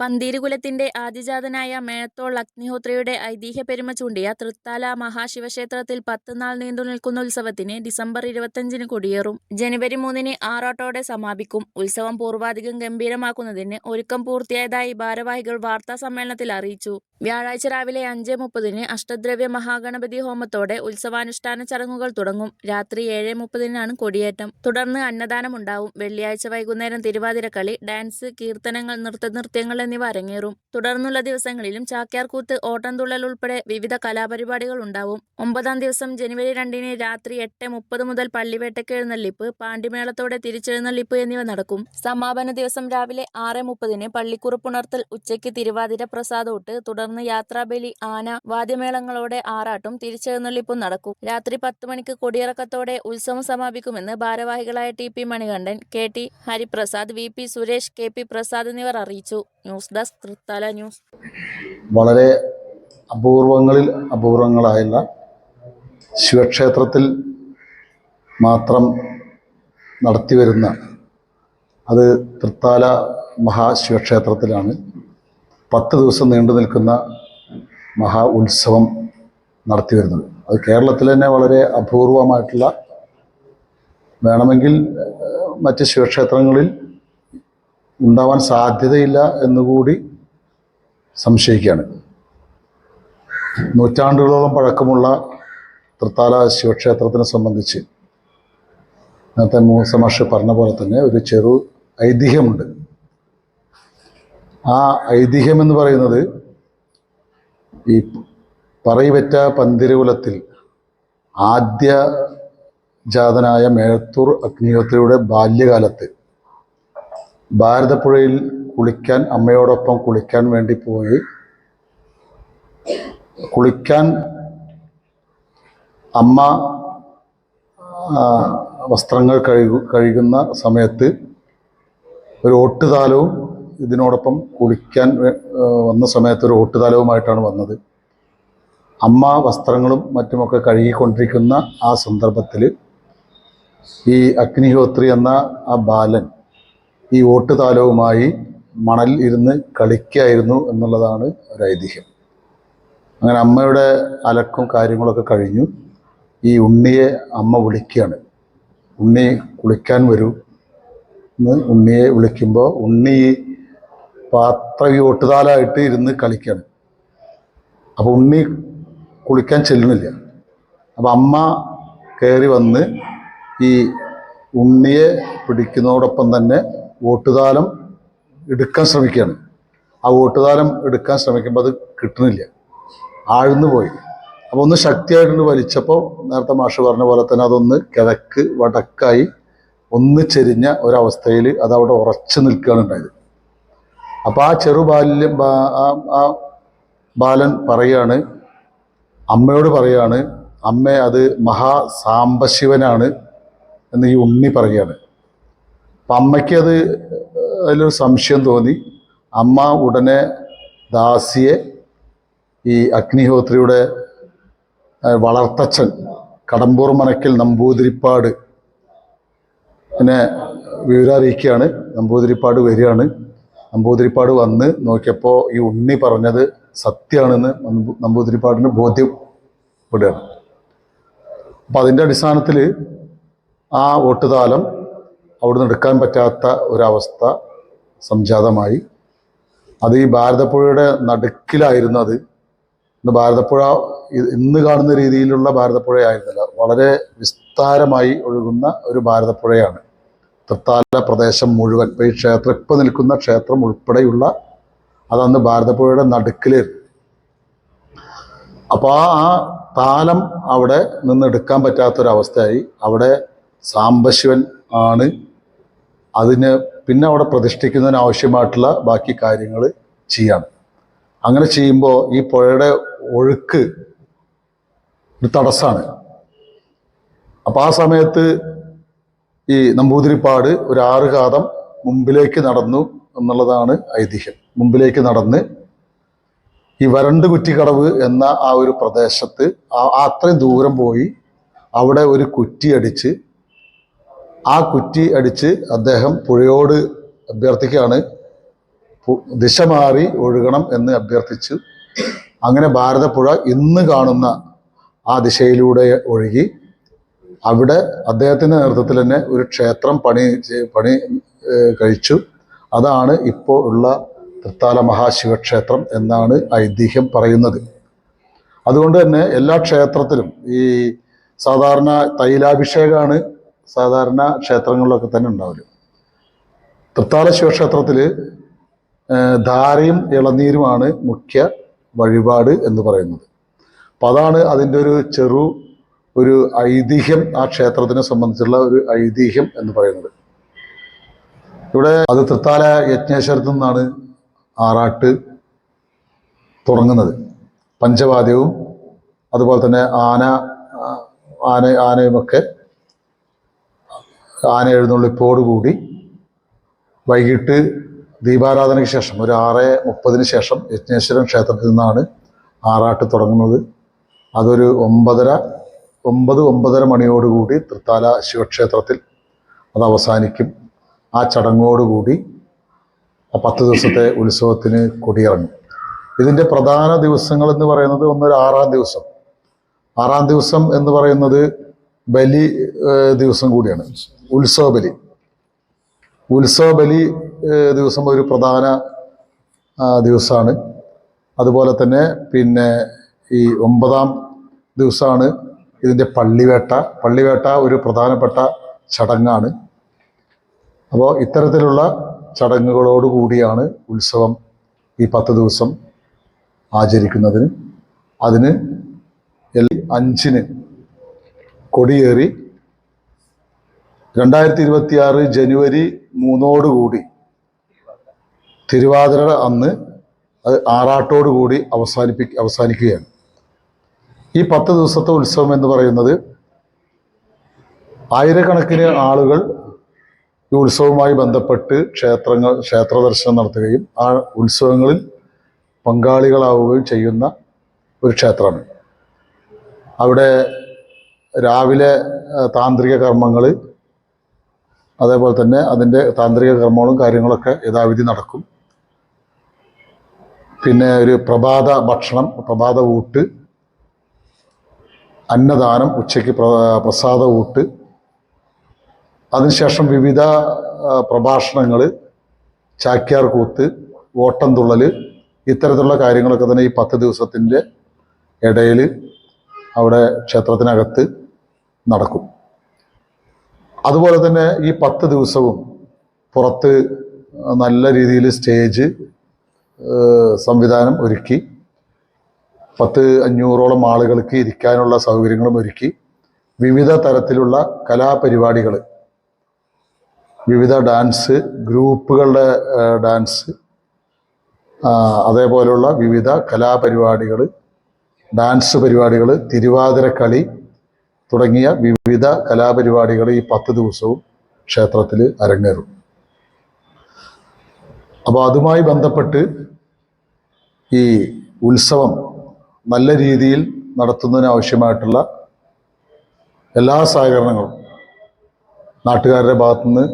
പന്തീരുകുലത്തിന്റെ ആദിജാതനായ മേഴത്തോൾ അഗ്നിഹോത്രയുടെ ഐതിഹ്യ പെരുമ ചൂണ്ടിയ തൃത്താല മഹാശിവക്ഷേത്രത്തിൽ പത്ത് നാൾ നീണ്ടു നിൽക്കുന്ന ഉത്സവത്തിന് ഡിസംബർ ഇരുപത്തഞ്ചിന് കൊടിയേറും. ജനുവരി മൂന്നിന് ആറോട്ടോടെ സമാപിക്കും. ഉത്സവം പൂർവാധികം ഗംഭീരമാക്കുന്നതിന് ഒരുക്കം പൂർത്തിയായതായി ഭാരവാഹികൾ വാർത്താ സമ്മേളനത്തിൽ അറിയിച്ചു. വ്യാഴാഴ്ച രാവിലെ അഞ്ച് മുപ്പതിന് അഷ്ടദ്രവ്യ മഹാഗണപതി ഹോമത്തോടെ ഉത്സവാനുഷ്ഠാന ചടങ്ങുകൾ തുടങ്ങും. രാത്രി ഏഴ് മുപ്പതിനാണ് കൊടിയേറ്റം. തുടർന്ന് അന്നദാനമുണ്ടാവും. വെള്ളിയാഴ്ച വൈകുന്നേരം തിരുവാതിരക്കളി ഡാൻസ് കീർത്തനങ്ങൾ നൃത്തനൃത്യങ്ങൾ എന്നിവ അരങ്ങേറും തുടർന്നുള്ള ദിവസങ്ങളിലും ചാക്യാർകൂത്ത് ഓട്ടംതുള്ളൽ ഉൾപ്പെടെ വിവിധ കലാപരിപാടികൾ ഉണ്ടാവും. ഒമ്പതാം ദിവസം ജനുവരി രണ്ടിന് രാത്രി എട്ട് മുപ്പത് മുതൽ പള്ളിവേട്ടയ്ക്ക് എഴുന്നള്ളിപ്പ് പാണ്ടിമേളത്തോടെ തിരിച്ചെഴുന്നള്ളിപ്പ് എന്നിവ നടക്കും. സമാപന ദിവസം രാവിലെ ആറ് മുപ്പതിന് പള്ളിക്കുറുപ്പുണർത്തൽ ഉച്ചയ്ക്ക് തിരുവാതിര പ്രസാദോട്ട് തുടർന്ന് യാത്രാബലി ആന വാദ്യമേളങ്ങളോടെ ആറാട്ടും തിരിച്ചെഴുന്നള്ളിപ്പും നടക്കും. രാത്രി പത്ത് മണിക്ക് കൊടിയിറക്കത്തോടെ ഉത്സവം സമാപിക്കുമെന്ന് ഭാരവാഹികളായ T P Manikandan K T Hariprasad V P Suresh K P Prasad എന്നിവർ അറിയിച്ചു. ന്യൂസ് ഡെസ്ക് തൃത്താല ന്യൂസ് വളരെ അപൂർവങ്ങളിൽ അപൂർവങ്ങളായുള്ള ശിവക്ഷേത്രത്തിൽ മാത്രം നടത്തിവരുന്ന അത് തൃത്താല മഹാശിവക്ഷേത്രത്തിലാണ്. പത്ത് ദിവസം നീണ്ടു നിൽക്കുന്ന മഹാ ഉത്സവം നടത്തി വരുന്നത് അത് കേരളത്തിൽ തന്നെ വളരെ അപൂർവമായിട്ടുള്ള വേണമെങ്കിൽ മറ്റ് ശിവക്ഷേത്രങ്ങളിൽ ഉണ്ടാവാൻ സാധ്യതയില്ല എന്നുകൂടി സംശയിക്കുകയാണ്. നൂറ്റാണ്ടുകളോളം പഴക്കമുള്ള തൃത്താല ശിവക്ഷേത്രത്തിനെ സംബന്ധിച്ച് നേരത്തെ മൂസ മാഷ് പറഞ്ഞ പോലെ തന്നെ ഒരു ചെറു ഐതിഹ്യമുണ്ട്. ആ ഐതിഹ്യം എന്ന് പറയുന്നത് ഈ പറയിവറ്റ പന്തിരുകുലത്തിൽ ആദ്യ ജാതനായ മേഴത്തൂർ അഗ്നിഹോത്രിയുടെ ബാല്യകാലത്ത് ഭാരതപ്പുഴയിൽ കുളിക്കാൻ അമ്മയോടൊപ്പം കുളിക്കാൻ വേണ്ടി പോയി. കുളിക്കാൻ അമ്മ വസ്ത്രങ്ങൾ കഴുകു കഴുകുന്ന സമയത്ത് ഒരു ഓട്ടുതാലവും ഇതിനോടൊപ്പം കുളിക്കാൻ വന്ന സമയത്ത് ഒരു ഓട്ടുതാലവുമായിട്ടാണ് വന്നത്. അമ്മ വസ്ത്രങ്ങളും മറ്റുമൊക്കെ കഴുകിക്കൊണ്ടിരിക്കുന്ന ആ സന്ദർഭത്തിൽ ഈ അഗ്നിഹോത്രി എന്ന ആ ബാലൻ ഈ ഓട്ടുതാലവുമായി മണൽ ഇരുന്ന് കളിക്കായിരുന്നു എന്നുള്ളതാണ് ഒരു ഐതിഹ്യം. അങ്ങനെ അമ്മയുടെ അലക്കും കാര്യങ്ങളൊക്കെ കഴിഞ്ഞു. ഈ ഉണ്ണിയെ അമ്മ വിളിക്കുകയാണ്. ഉണ്ണി കുളിക്കാൻ വരൂ എന്ന് ഉണ്ണിയെ വിളിക്കുമ്പോൾ ഉണ്ണി പാത്രം ഈ ഒട്ടുതാലായിട്ട് ഇരുന്ന് കളിക്കുകയാണ്. അപ്പോൾ ഉണ്ണി കുളിക്കാൻ ചെല്ലുന്നില്ല. അപ്പോൾ അമ്മ കയറി വന്ന് ഈ ഉണ്ണിയെ പിടിക്കുന്നതോടൊപ്പം തന്നെ ഓട്ടുതാലം എടുക്കാൻ ശ്രമിക്കുകയാണ്. ആ വോട്ടുതാലം എടുക്കാൻ ശ്രമിക്കുമ്പോൾ അത് കിട്ടുന്നില്ല. ആഴ്ന്നു പോയി. അപ്പോൾ ഒന്ന് ശക്തിയായിട്ടൊന്ന് വലിച്ചപ്പോൾ നേരത്തെ മാഷ് പറഞ്ഞ പോലെ തന്നെ അതൊന്ന് കിഴക്ക് വടക്കായി ഒന്ന് ചെരിഞ്ഞ ഒരവസ്ഥയിൽ അത് അവിടെ ഉറച്ചു നിൽക്കുകയാണ് ഉണ്ടായത്. അപ്പോൾ ആ ചെറു ബാല്യം ആ ബാലൻ പറയാണ് അമ്മയോട് പറയാണ് അമ്മ അത് മഹാസാംബശിവനാണ് എന്ന് ഈ ഉണ്ണി പറയുകയാണ്. അപ്പം അമ്മയ്ക്ക് അത് അതിലൊരു സംശയം തോന്നി. അമ്മ ഉടനെ ദാസിയെ ഈ അഗ്നിഹോത്രിയുടെ വളർത്തച്ഛൻ കടമ്പൂർ മനക്കിൽ നമ്പൂതിരിപ്പാട് പിന്നെ വിവരം അറിയിക്കുകയാണ് നമ്പൂതിരിപ്പാട് വരികയാണ്. നമ്പൂതിരിപ്പാട് വന്ന് നോക്കിയപ്പോൾ ഈ ഉണ്ണി പറഞ്ഞത് സത്യമാണെന്ന് നമ്പൂ- നമ്പൂതിരിപ്പാടിന് ബോധ്യപ്പെടുകയാണ് അപ്പം അതിന്റെ അടിസ്ഥാനത്തിൽ ആ വോട്ടുതാലം അവിടുന്ന് എടുക്കാൻ പറ്റാത്ത ഒരവസ്ഥ സംജാതമായി. അത് ഈ ഭാരതപ്പുഴയുടെ നടുക്കിലായിരുന്നു അത്. ഇന്ന് ഭാരതപ്പുഴ ഇന്ന് കാണുന്ന രീതിയിലുള്ള ഭാരതപ്പുഴയായിരുന്നില്ല. വളരെ വിസ്താരമായി ഒഴുകുന്ന ഒരു ഭാരതപ്പുഴയാണ്. തൃത്താല പ്രദേശം മുഴുവൻ ഇപ്പോൾ ഈ ക്ഷേത്രം ഇപ്പോൾ നിൽക്കുന്ന ക്ഷേത്രം ഉൾപ്പെടെയുള്ള അതന്ന് ഭാരതപ്പുഴയുടെ നടുക്കിലായിരുന്നു. അപ്പോൾ ആ ആ താലം അവിടെ നിന്ന് എടുക്കാൻ പറ്റാത്തൊരവസ്ഥയായി. അവിടെ സാംബശിവൻ ആണ് അതിന് പിന്നെ അവിടെ പ്രതിഷ്ഠിക്കുന്നതിന് ആവശ്യമായിട്ടുള്ള ബാക്കി കാര്യങ്ങൾ ചെയ്യാണ്. അങ്ങനെ ചെയ്യുമ്പോൾ ഈ പുഴയുടെ ഒഴുക്ക് ഒരു തടസ്സമാണ് അപ്പോൾ ആ സമയത്ത് ഈ നമ്പൂതിരിപ്പാട് ഒരു ആറ് കാതം മുമ്പിലേക്ക് നടന്നു എന്നുള്ളതാണ് ഐതിഹ്യം. മുമ്പിലേക്ക് നടന്ന് ഈ വരണ്ട് കുറ്റിക്കടവ് എന്ന ആ ഒരു പ്രദേശത്ത് ആ- അത്രയും ദൂരം പോയി അവിടെ ഒരു കുറ്റി അടിച്ച് ആ കുറ്റി അടിച്ച് അദ്ദേഹം പുഴയോട് അഭ്യർത്ഥിക്കുകയാണ്. ദിശ മാറി ഒഴുകണം എന്ന് അഭ്യർത്ഥിച്ചു. അങ്ങനെ ഭാരതപ്പുഴ ഇന്ന് കാണുന്ന ആ ദിശയിലൂടെ ഒഴുകി. അവിടെ അദ്ദേഹത്തിന്റെ നേതൃത്വത്തിൽ തന്നെ ഒരു ക്ഷേത്രം പണി പണി കഴിച്ചു. അതാണ് ഇപ്പോൾ ഉള്ള തൃത്താല മഹാശിവക്ഷേത്രം എന്നാണ് ഐതിഹ്യം പറയുന്നത്. അതുകൊണ്ട് തന്നെ എല്ലാ ക്ഷേത്രത്തിലും ഈ സാധാരണ തൈലാഭിഷേകമാണ് സാധാരണ ക്ഷേത്രങ്ങളിലൊക്കെ തന്നെ ഉണ്ടാവില്ല തൃത്താല ശിവക്ഷേത്രത്തിൽ ധാരയും ഇളനീരുമാണ് മുഖ്യ വഴിപാട് എന്ന് പറയുന്നത്. അപ്പം അതാണ് അതിന്റെ ഒരു ചെറു ഒരു ഐതിഹ്യം ആ ക്ഷേത്രത്തിനെ സംബന്ധിച്ചുള്ള ഒരു ഐതിഹ്യം എന്ന് പറയുന്നത്. ഇവിടെ അത് തൃത്താല യജ്ഞേശ്വരത്തു നിന്നാണ് ആറാട്ട് തുടങ്ങുന്നത്. പഞ്ചവാദ്യവും അതുപോലെ തന്നെ ആന ആന ആനയുമൊക്കെ ആന എഴുന്നള്ളിപ്പോടുകൂടി വൈകിട്ട് ദീപാരാധനയ്ക്ക് ശേഷം ഒരു ആറ് മുപ്പതിന് ശേഷം യജ്ഞേശ്വരം ക്ഷേത്രത്തിൽ നിന്നാണ് ആറാട്ട് തുടങ്ങുന്നത്. അതൊരു ഒമ്പതര ഒമ്പത് ഒമ്പതര മണിയോടുകൂടി തൃത്താല ശിവക്ഷേത്രത്തിൽ അത് അവസാനിക്കും. ആ ചടങ്ങോടുകൂടി ആ പത്ത് ദിവസത്തെ ഉത്സവത്തിന് കൊടിയിറങ്ങും. ഇതിന്റെ പ്രധാന ദിവസങ്ങൾ എന്ന് പറയുന്നത് ഒന്നൊരു ആറാം ദിവസം. ആറാം ദിവസം എന്ന് പറയുന്നത് ബലി ദിവസം കൂടിയാണ്. ഉത്സവ ബലി ഉത്സവ ദിവസം ഒരു പ്രധാന ദിവസമാണ്. അതുപോലെ തന്നെ പിന്നെ ഈ ഒമ്പതാം ദിവസമാണ് ഇതിന്റെ പള്ളിവേട്ട. പള്ളിവേട്ട ഒരു പ്രധാനപ്പെട്ട ചടങ്ങാണ്. അപ്പോൾ ഇത്തരത്തിലുള്ള ചടങ്ങുകളോട് കൂടിയാണ് ഉത്സവം ഈ പത്ത് ദിവസം ആചരിക്കുന്നതിന്. അതിന് അഞ്ചിന് കൊടിയേറി രണ്ടായിരത്തി ഇരുപത്തി ആറ് ജനുവരി മൂന്നോടുകൂടി തിരുവാതിര അന്ന് അത് ആറാട്ടോടുകൂടി അവസാനിപ്പി അവസാനിക്കുകയാണ്. ഈ പത്ത് ദിവസത്തെ ഉത്സവം എന്ന് പറയുന്നത് ആയിരക്കണക്കിന് ആളുകൾ ഈ ഉത്സവവുമായി ബന്ധപ്പെട്ട് ക്ഷേത്രങ്ങൾ ക്ഷേത്ര ദർശനം നടത്തുകയും ആ ഉത്സവങ്ങളിൽ പങ്കാളികളാവുകയും ചെയ്യുന്ന ഒരു ക്ഷേത്രമാണ്. അവിടെ രാവിലെ താന്ത്രിക കർമ്മങ്ങൾ അതേപോലെ തന്നെ അതിന്റെ താന്ത്രിക കർമ്മങ്ങളും കാര്യങ്ങളൊക്കെ യഥാവിധി നടക്കും. പിന്നെ ഒരു പ്രഭാത ഭക്ഷണം പ്രഭാത ഊട്ട് അന്നദാനം ഉച്ചയ്ക്ക് പ്ര- പ്രസാദ ഊട്ട്. അതിനുശേഷം വിവിധ പ്രഭാഷണങ്ങൾ ചാക്യാർ കൂത്ത് ഓട്ടം തുള്ളൽ ഇത്തരത്തിലുള്ള കാര്യങ്ങളൊക്കെ തന്നെ ഈ പത്ത് ദിവസത്തിന്റെ ഇടയിൽ അവിടെ ക്ഷേത്രത്തിനകത്ത് നടക്കും. അതുപോലെ തന്നെ ഈ പത്ത് ദിവസവും പുറത്ത് നല്ല രീതിയിൽ സ്റ്റേജ് സംവിധാനം ഒരുക്കി പത്ത് അഞ്ഞൂറോളം ആളുകൾക്ക് ഇരിക്കാനുള്ള സൗകര്യങ്ങളും ഒരുക്കി വിവിധ തരത്തിലുള്ള കലാപരിപാടികൾ വിവിധ ഡാൻസ് ഗ്രൂപ്പുകളുടെ ഡാൻസ് അതേപോലെയുള്ള വിവിധ കലാപരിപാടികൾ ഡാൻസ് പരിപാടികൾ തിരുവാതിരക്കളി തുടങ്ങിയ വിവിധ കലാപരിപാടികൾ ഈ പത്ത് ദിവസവും ക്ഷേത്രത്തിൽ അരങ്ങേറും. അപ്പോൾ അതുമായി ബന്ധപ്പെട്ട് ഈ ഉത്സവം നല്ല രീതിയിൽ നടത്തുന്നതിന് ആവശ്യമായിട്ടുള്ള എല്ലാ സഹകരണങ്ങളും നാട്ടുകാരുടെ ഭാഗത്തുനിന്ന്